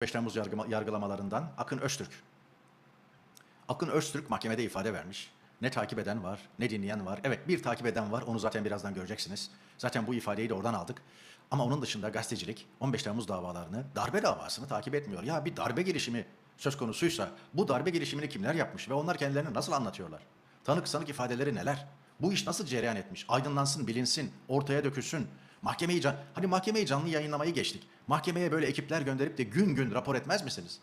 5 Temmuz yargılamalarından Akın Öztürk. Akın Öztürk mahkemede ifade vermiş. Ne takip eden var, ne dinleyen var. Evet bir takip eden var, onu zaten birazdan göreceksiniz. Zaten bu ifadeyi de oradan aldık. Ama onun dışında gazetecilik 15 Temmuz davalarını, darbe davasını takip etmiyor. Ya bir darbe girişimi söz konusuysa bu darbe girişimini kimler yapmış ve onlar kendilerini nasıl anlatıyorlar? Tanık sanık ifadeleri neler? Bu iş nasıl cereyan etmiş? Aydınlansın, bilinsin, ortaya dökülsün. Mahkemeyi can, hani mahkemeyi canlı yayınlamayı geçtik. Mahkemeye böyle ekipler gönderip de gün gün rapor etmez misiniz?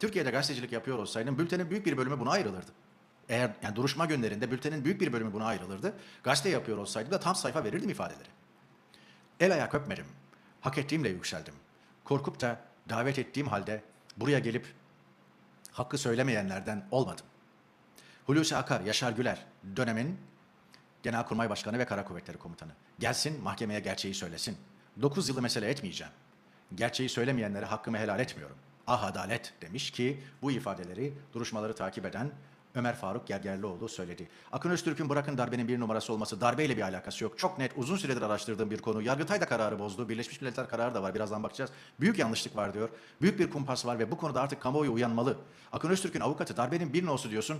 Türkiye'de gazetecilik yapıyor olsaydım bültenin büyük bir bölümü buna ayrılırdı. Eğer yani duruşma günlerinde bültenin büyük bir bölümü buna ayrılırdı. Gazete yapıyor olsaydım da tam sayfa verirdim ifadeleri. El ayak öpmedim. Hak ettiğimle yükseldim. Korkup da davet ettiğim halde buraya gelip hakkı söylemeyenlerden olmadım. Hulusi Akar, Yaşar Güler dönemin Genelkurmay Başkanı ve Kara Kuvvetleri Komutanı. Gelsin mahkemeye gerçeği söylesin. 9 yılı mesele etmeyeceğim. Gerçeği söylemeyenlere hakkımı helal etmiyorum. Ah adalet demiş ki bu ifadeleri duruşmaları takip eden Ömer Faruk Gergerlioğlu söyledi. Akın Öztürk'ün bırakın darbenin bir numarası olması darbeyle bir alakası yok. Çok net uzun süredir araştırdığım bir konu. Yargıtay da kararı bozdu. Birleşmiş Milletler kararı da var. Birazdan bakacağız. Büyük yanlışlık var diyor. Büyük bir kumpas var ve bu konuda artık kamuoyu uyanmalı. Akın Öztürk'ün avukatı darbenin bir nosu diyorsun.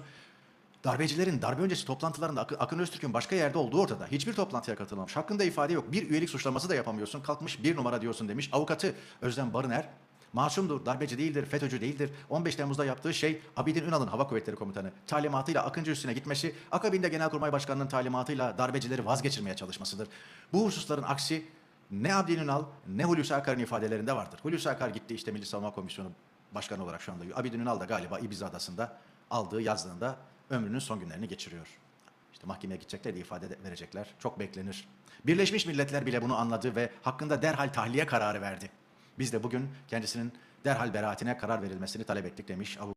Darbecilerin darbe öncesi toplantılarında Akın, Akın Öztürk'ün başka yerde olduğu ortada. Hiçbir toplantıya katılmamış. Hakkında ifade yok. Bir üyelik suçlaması da yapamıyorsun. Kalkmış bir numara diyorsun demiş. Avukatı Özlem Barıner masumdur, darbeci değildir, FETÖ'cü değildir. 15 Temmuz'da yaptığı şey Abidin Ünal'ın Hava Kuvvetleri Komutanı talimatıyla Akıncı üstüne gitmesi, akabinde Genelkurmay Başkanı'nın talimatıyla darbecileri vazgeçirmeye çalışmasıdır. Bu hususların aksi ne Abidin Ünal ne Hulusi Akar'ın ifadelerinde vardır. Hulusi Akar gitti işte Milli Savunma Komisyonu Başkanı olarak şu anda. Abidin Ünal da galiba Ibiza Adası'nda aldığı yazlığında ömrünün son günlerini geçiriyor. İşte mahkemeye gidecekler de ifade de verecekler. Çok beklenir. Birleşmiş Milletler bile bunu anladı ve hakkında derhal tahliye kararı verdi. Biz de bugün kendisinin derhal beraatine karar verilmesini talep ettik demiş avukat.